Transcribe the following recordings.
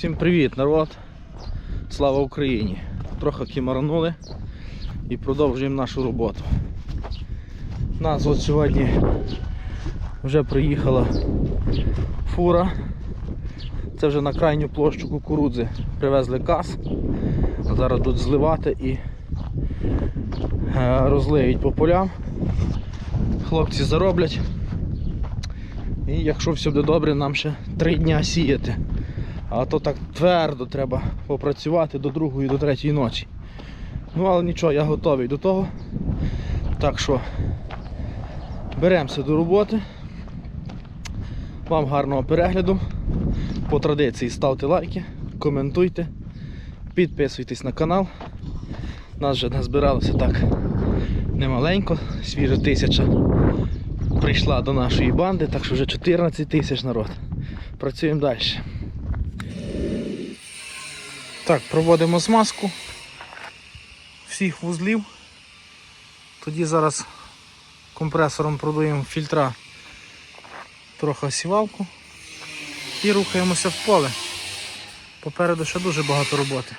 Всім привіт, народ! Слава Україні! Трохи кімаранули і продовжуємо нашу роботу. Нас от сьогодні вже приїхала фура. Це вже на крайню площу кукурудзи привезли каз. Зараз будуть зливати і е, розлиють по полям. Хлопці зароблять. І якщо все буде добре, нам ще три дня сіяти. А то так твердо треба попрацювати до другої, до третьої ночі. Ну але нічого, я готовий до того. Так що беремося до роботи. Вам гарного перегляду. По традиції ставте лайки, коментуйте, підписуйтесь на канал. Нас вже назбиралося так немаленько, свіжа тисяча прийшла до нашої банди, так що вже 14 тисяч народ. Працюємо далі. Так, проводимо змазку всіх вузлів. Тоді зараз компресором продуємо фільтра трохи сівалку і рухаємося в поле. Попереду ще дуже багато роботи.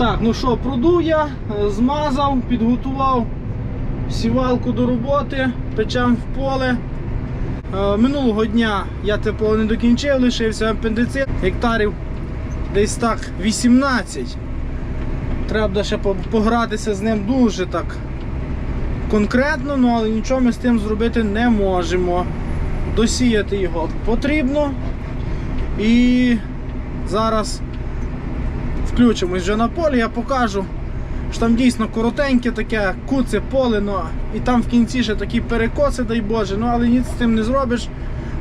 Так, ну що, продув я, е, змазав, підготував сівалку до роботи, печем в поле. Е, Минулого дня я те поле не докінчив, лишився апендицит, гектарів десь так 18. Треба ще погратися з ним дуже так конкретно, ну але нічого ми з тим зробити не можемо. Досіяти його потрібно. І зараз включимось вже на полі, я покажу, що там дійсно коротеньке таке, куце поле, ну, і там в кінці ще такі перекоси, дай Боже, ну але ніц з тим не зробиш.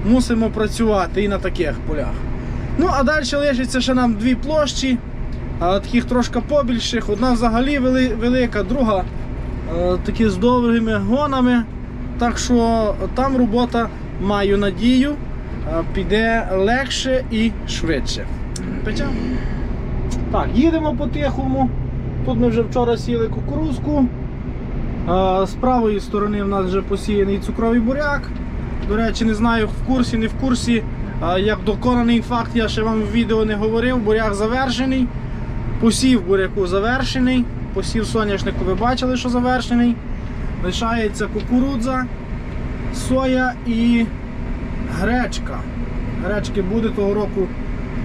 Мусимо працювати і на таких полях. Ну, а далі лишиться ще нам дві площі, таких трошки побільших. Одна взагалі велика, друга е, такі з довгими гонами. Так що там робота, маю надію, е, піде легше і швидше. Печем? Так, їдемо по-тихому. Тут ми вже вчора сіли кукурузку. З правої сторони в нас вже посіяний цукровий буряк. До речі, не знаю в курсі, не в курсі. Як доконаний факт, я ще вам в відео не говорив, буряк завершений. Посів буряку завершений. Посів соняшнику ви бачили, що завершений. Лишається кукурудза, соя і гречка. Гречки буде того року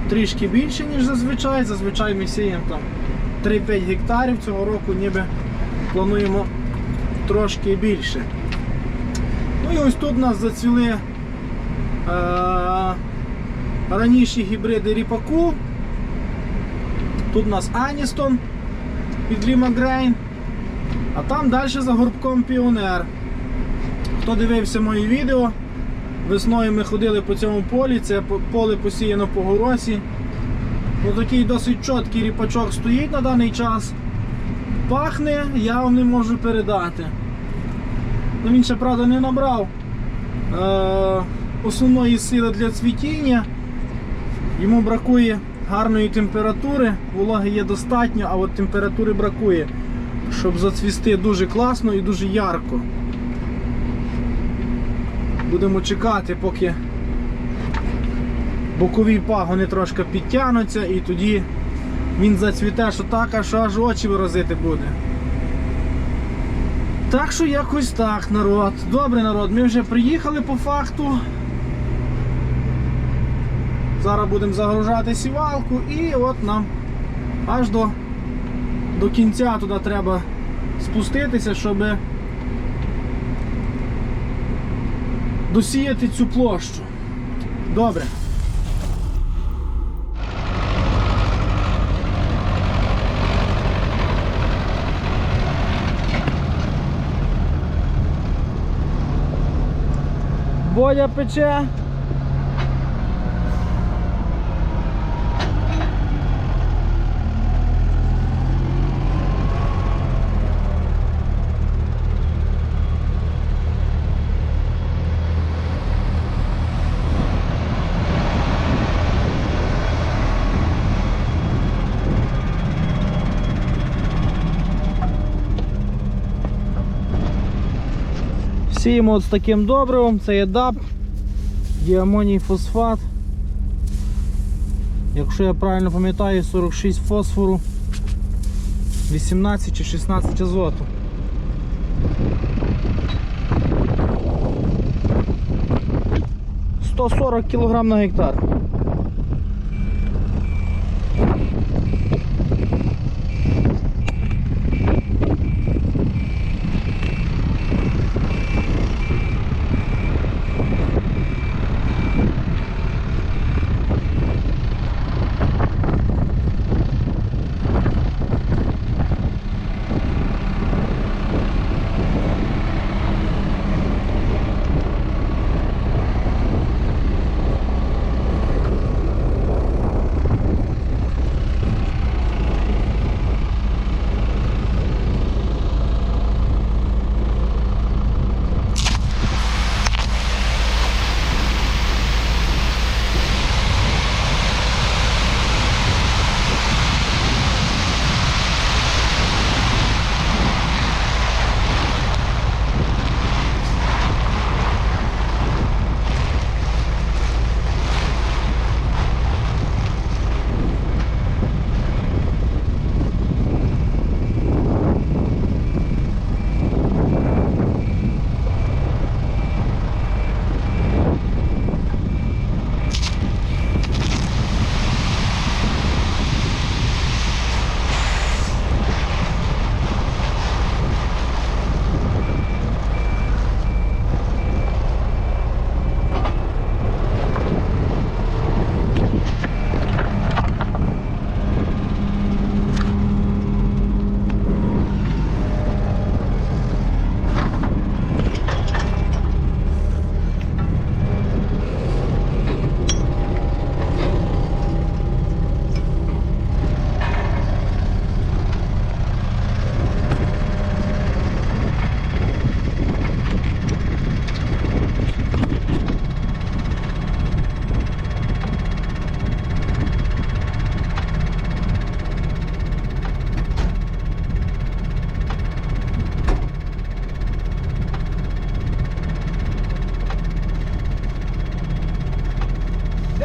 трішки більше, ніж зазвичай. Зазвичай ми сіємо там 3-5 гектарів. Цього року ніби плануємо трошки більше. Ну і ось тут у нас зацвіли е- раніші гібриди ріпаку. Тут у нас Аністон від Ліма Грейн. А там далі за горбком Піонер. Хто дивився мої відео, Весною ми ходили по цьому полі, це поле посіяно по горосі. Ну, такий досить чіткий ріпачок стоїть на даний час. Пахне, я вам не можу передати. Ну, він ще, правда, не набрав е- основної сили для цвітіння. Йому бракує гарної температури, вологи є достатньо, а от температури бракує, щоб зацвісти дуже класно і дуже ярко. Будемо чекати, поки бокові пагони трошки підтягнуться і тоді він зацвіте, що так, а що аж очі виразити буде. Так що якось так, народ. Добре, народ, ми вже приїхали по факту. Зараз будемо загружати сівалку і от нам аж до, до кінця туди треба спуститися, щоб досіяти цю площу. Добре. Бодя пече. Сіємо от з таким добривом, це є даб, діамоній фосфат. Якщо я правильно пам'ятаю, 46 фосфору, 18 чи 16 азоту. Сто сорок кілограм на гектар.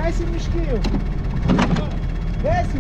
esse mosquinho. Desce.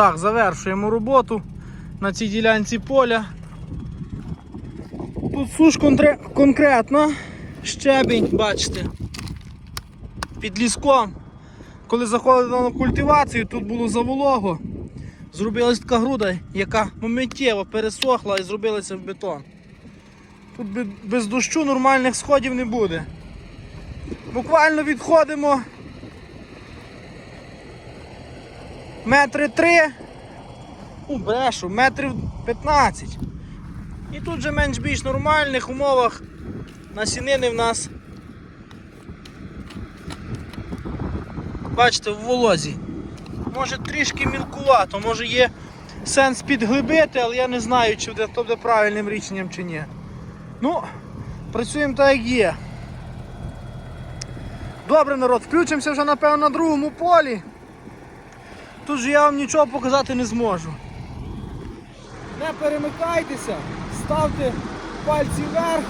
Так, завершуємо роботу на цій ділянці поля. Тут суш конкретно, щебінь, бачите, під ліском. Коли заходили на культивацію, тут було заволого. Зробилась така груда, яка миттєво пересохла і зробилася в бетон. Тут без дощу нормальних сходів не буде. Буквально відходимо метри три. У, брешу, метрів 15. І тут же менш-більш нормальних умовах насінини в нас. Бачите, в волозі. Може трішки мілкувато, може є сенс підглибити, але я не знаю, чи буде, то буде правильним рішенням чи ні. Ну, працюємо так, як є. Добре, народ, включимося вже напевно на другому полі. Тут же я вам нічого показати не зможу. Не перемикайтеся, ставте пальці вверх,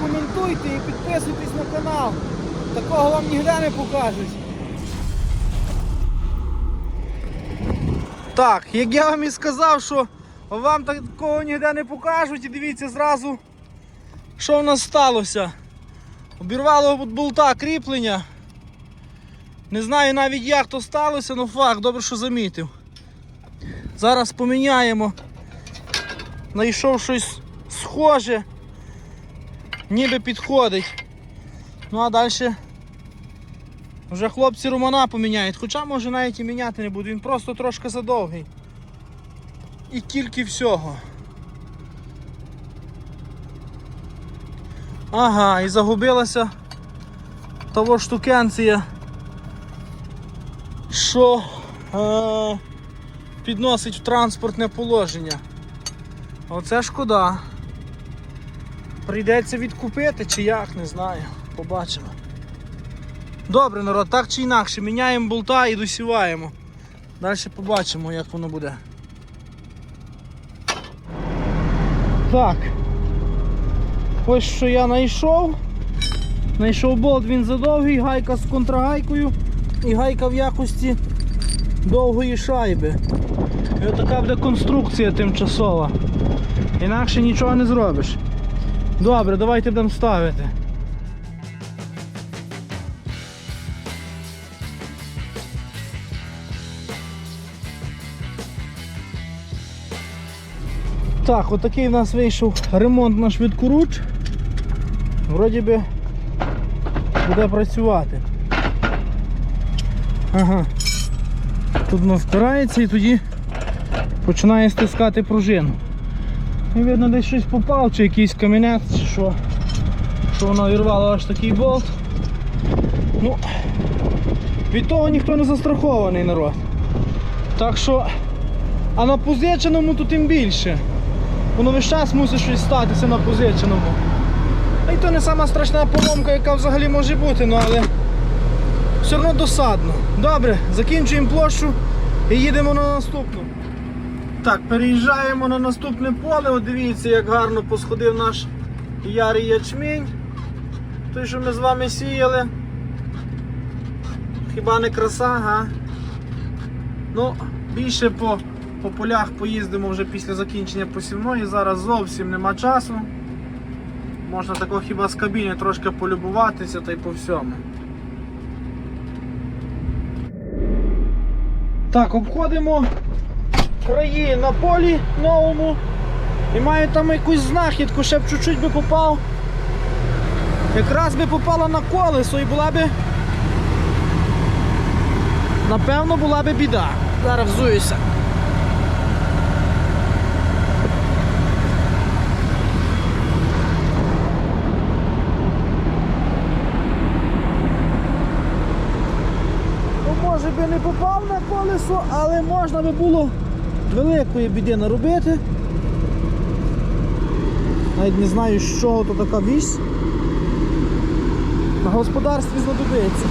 коментуйте і підписуйтесь на канал. Такого вам ніде не покажуть. Так, як я вам і сказав, що вам такого ніде не покажуть, і дивіться зразу, що в нас сталося. Обірвало болта кріплення. Не знаю навіть як то сталося, але факт, добре, що замітив. Зараз поміняємо. Знайшов щось схоже, ніби підходить. Ну а далі вже хлопці Романа поміняють, хоча може навіть і міняти не буду, він просто трошки задовгий. І тільки всього. Ага, і загубилася того штукенція, що е, підносить в транспортне положення. Оце шкода. Прийдеться відкупити чи як, не знаю. Побачимо. Добре, народ, так чи інакше, міняємо болта і досіваємо. Далі побачимо, як воно буде. Так. Ось що я знайшов. Знайшов болт, він задовгий, гайка з контрагайкою і гайка в якості довгої шайби. І отака буде конструкція тимчасова. Інакше нічого не зробиш. Добре, давайте будемо ставити. Так, отакий в нас вийшов ремонт на швидкоруч. Вроді би буде працювати. Ага. Тут воно впирається і тоді починає стискати пружину. І видно десь щось попав, чи якийсь камінець, чи що. Що воно вірвало аж такий болт. Ну, від того ніхто не застрахований народ. Так що, а на позиченому то тим більше. Воно весь час мусить щось статися на позиченому. А й то не сама страшна поломка, яка взагалі може бути, ну але все одно досадно. Добре, закінчуємо площу і їдемо на наступну. Так, переїжджаємо на наступне поле. От дивіться, як гарно посходив наш ярий ячмінь. Той, що ми з вами сіяли. Хіба не краса, га? Ну, більше по, по полях поїздимо вже після закінчення посівної. Зараз зовсім нема часу. Можна тако хіба з кабіни трошки полюбуватися та й по всьому. Так, обходимо краї на полі новому. І маю там якусь знахідку, ще б чуть-чуть би попав. Якраз би попала на колесо і була би. Напевно, була би біда. Зараз взуюся. Ну, може би не попав на колесо, але можна би було великої біди наробити. Навіть не знаю, з чого то така вісь. На господарстві знадобиться.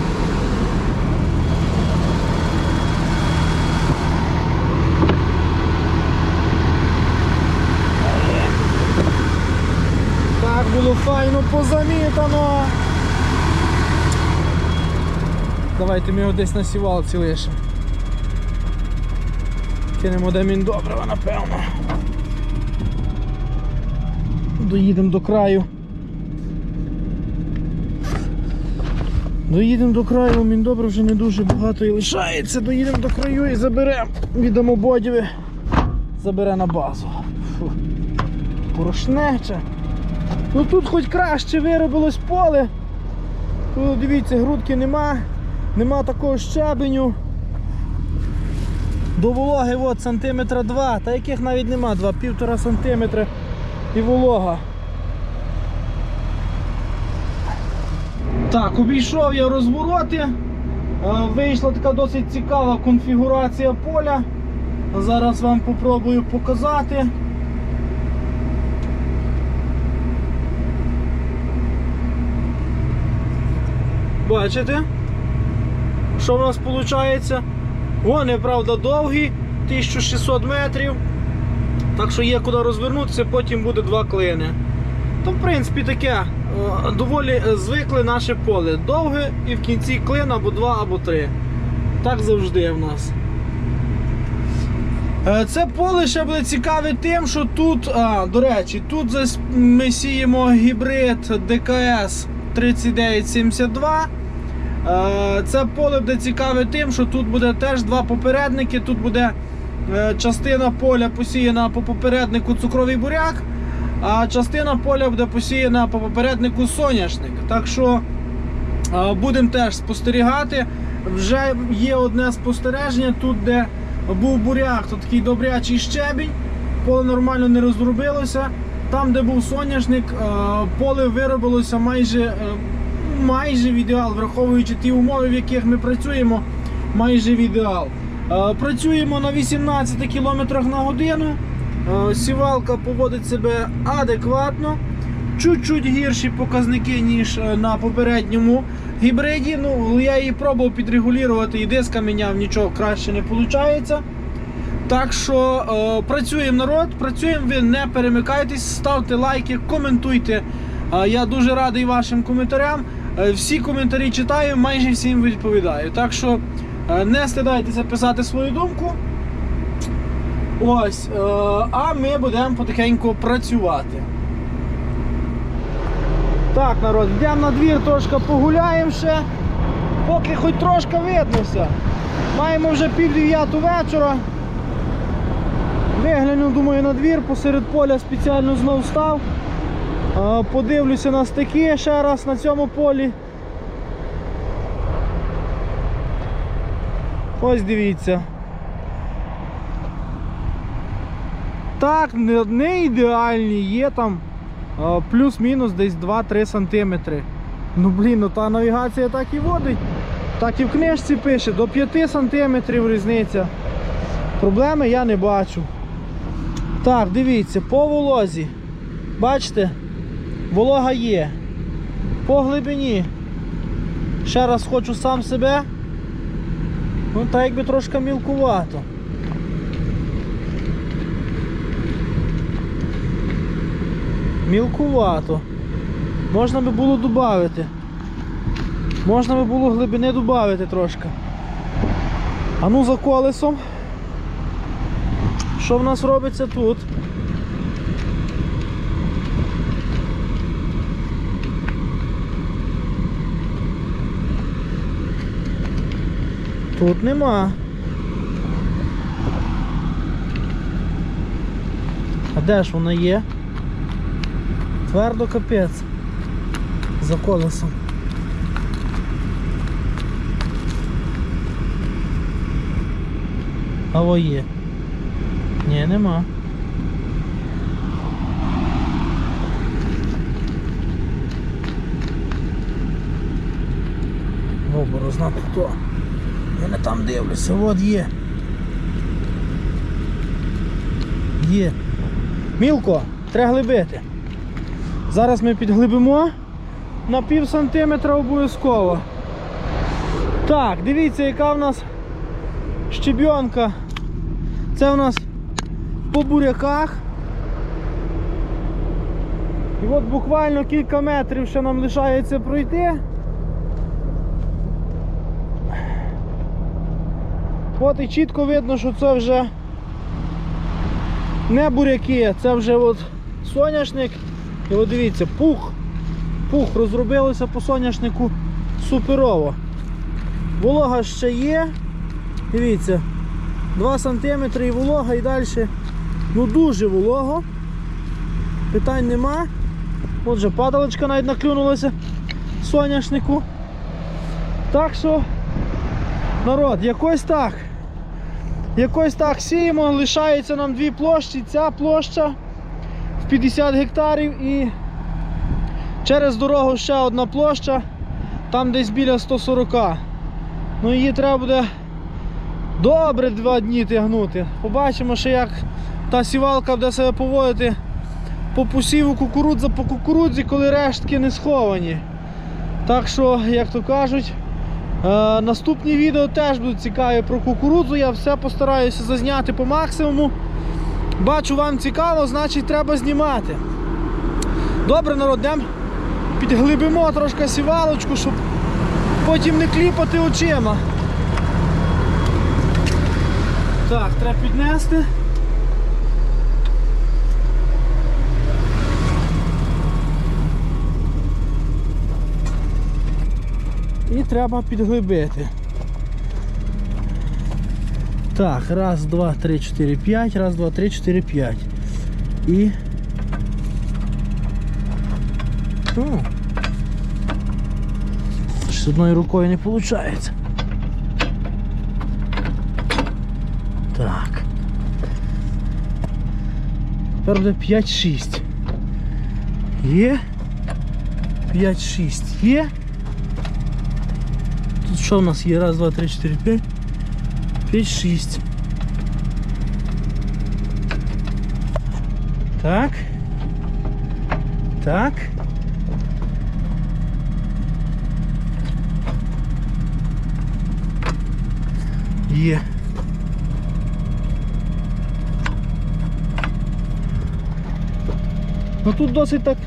Так було файно позамітано. Давайте ми його десь на сівалці лише. Кинемо де він добрива, напевно. Доїдемо до краю. Доїдемо до краю, він добре вже не дуже багато і лишається. Доїдемо до краю і заберемо. Віддамо бодіві. Забере на базу. Фу. Порошнече. Ну тут хоч краще виробилось поле. Тут дивіться, грудки нема, нема такого щебеню. До вологи от, сантиметра 2, та яких навіть нема, 2, півтора сантиметра і волога. Так, обійшов я розвороти. Е, Вийшла така досить цікава конфігурація поля. Зараз вам попробую показати. Бачите? Що в нас виходить? Вони, правда, довгі, 1600 метрів. Так що є куди розвернутися, потім буде два клини. То, в принципі, таке е, доволі е, звикле наше поле. Довге і в кінці клин або два, або три. Так завжди в нас. Е, Це поле ще буде цікаве тим, що тут, а, до речі, тут ми сіємо гібрид ДКС 3972. Е, Це поле буде цікаве тим, що тут буде теж два попередники. Тут буде е, частина поля посіяна по попереднику цукровий буряк, а частина поля буде посіяна по попереднику соняшник. Так що е, будемо теж спостерігати. Вже є одне спостереження тут, де був буряк, то такий добрячий щебінь, поле нормально не розробилося. Там, де був соняшник, поле виробилося майже, майже в ідеал, враховуючи ті умови, в яких ми працюємо, майже в ідеал. Е, Працюємо на 18 км на годину. Е, Сівалка поводить себе адекватно. Чуть-чуть гірші показники, ніж е, на попередньому гібриді. Ну, я її пробував підрегулювати і диска міняв, нічого краще не виходить. Так що е, працюємо народ, працюємо, ви не перемикайтесь, ставте лайки, коментуйте. Е, я дуже радий вашим коментарям. Е, всі коментарі читаю, майже всім відповідаю. Так що е, не стидайтеся писати свою думку. Ось, е, а ми будемо потихеньку працювати. Так, народ, йдемо на двір, трошки погуляємо ще, поки хоч трошки виднося. Маємо вже пів дев'яту вечора. Вигляну, думаю, на двір, посеред поля спеціально знов став. Подивлюся на стики ще раз на цьому полі. Ось дивіться. Так, не ідеальні, є там плюс-мінус десь 2-3 сантиметри. Ну блін, ну та навігація так і водить. Так і в книжці пише, до 5 сантиметрів різниця. Проблеми я не бачу. Так, дивіться, по волозі. Бачите? Волога є. По глибині. Ще раз хочу сам себе. Ну так якби трошки мілкувато. Мілкувато. Можна би було додати. Можна би було глибини додати трошки. А ну за колесом. Що в нас робиться тут? Тут нема. А де ж вона є? Твердо капець. За колесом. А во є. Ні, нема. О, борозна хто. Я не там дивлюся, от є. Є. Мілко, треба глибити. Зараз ми підглибимо на пів сантиметра обов'язково. Так, дивіться, яка в нас щебенка. Це у нас по буряках. І от буквально кілька метрів ще нам лишається пройти. От і чітко видно, що це вже не буряки, це вже от соняшник. І от дивіться, пух. Пух розробилося по соняшнику суперово. Волога ще є. Дивіться, 2 см і волога і далі. Ну дуже волого. Питань нема. Отже, падалочка навіть наклюнулася соняшнику. Так що, народ, якось так. Якось так сіємо, лишається нам дві площі. Ця площа в 50 гектарів і через дорогу ще одна площа, там десь біля 140. Ну її треба буде добре два дні тягнути. Побачимо ще як та сівалка буде себе поводити по посіву кукурудза по кукурудзі, коли рештки не сховані. Так що, як то кажуть, е, наступні відео теж будуть цікаві про кукурудзу. Я все постараюся зазняти по максимуму. Бачу, вам цікаво, значить треба знімати. Добре, народ, йдемо підглибимо трошки сівалочку, щоб потім не кліпати очима. Так, треба піднести. І треба підглибити. Так, раз, два, три, чотири, п'ять, раз, два, три, чотири, п'ять. І. О. З одною рукою не виходить. Так. Тепер буде 5-6. Є. 5-6 є. Тут що у нас є? Раз, два, три, чотири, п'ять. П'ять, шість. Так. Так. Є. Ну тут досить так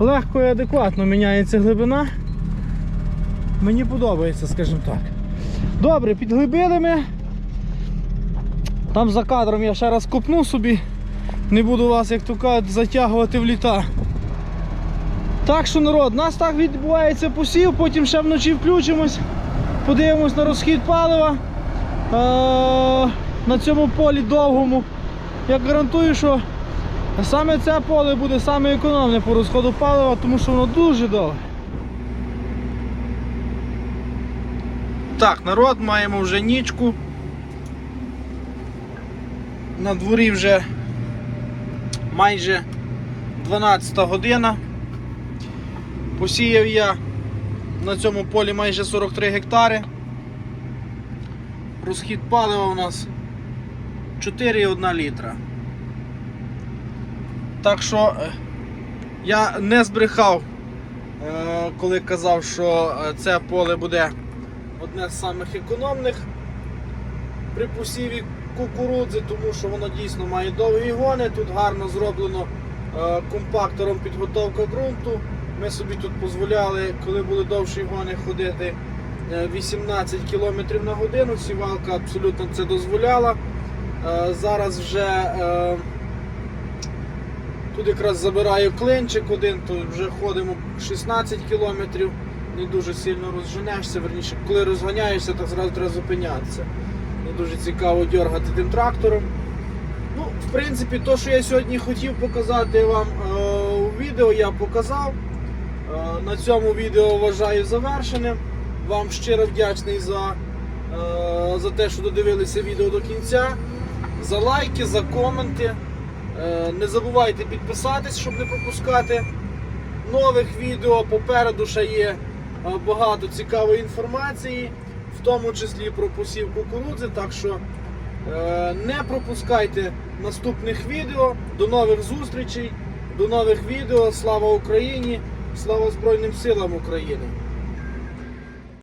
легко і адекватно міняється глибина. Мені подобається, скажімо так. Добре, підглибили ми. Там за кадром я ще раз копну собі. Не буду вас, як то кажуть, затягувати в літа. Так що, народ, у нас так відбувається посів, потім ще вночі включимось, подивимось на розхід палива е- на цьому полі довгому. Я гарантую, що саме це поле буде саме економне по розходу палива, тому що воно дуже довге. Так, народ, маємо вже нічку. На дворі вже майже 12 година. Посіяв я на цьому полі майже 43 гектари. Розхід палива у нас 4,1 літра. Так що е, я не збрехав, е, коли казав, що е, це поле буде одне з самих економних при посіві кукурудзи, тому що воно дійсно має довгі гони. Тут гарно зроблено е, компактором підготовка ґрунту. Ми собі тут дозволяли, коли були довші гони, ходити е, 18 км на годину. Сівалка абсолютно це дозволяла. Е, Зараз вже е, тут якраз забираю клинчик один, то вже ходимо 16 кілометрів не дуже сильно розженешся, верніше, коли розганяєшся, так зразу треба зупинятися. Не дуже цікаво дергати тим трактором. Ну, В принципі, то, що я сьогодні хотів показати вам е, у відео, я показав. Е, на цьому відео вважаю завершеним. Вам щиро вдячний за, е, за те, що додивилися відео до кінця. За лайки, за коменти. Не забувайте підписатись, щоб не пропускати нових відео. Попереду ще є багато цікавої інформації, в тому числі про посів кукурудзи. Так що е, не пропускайте наступних відео. До нових зустрічей, до нових відео. Слава Україні! Слава Збройним силам України!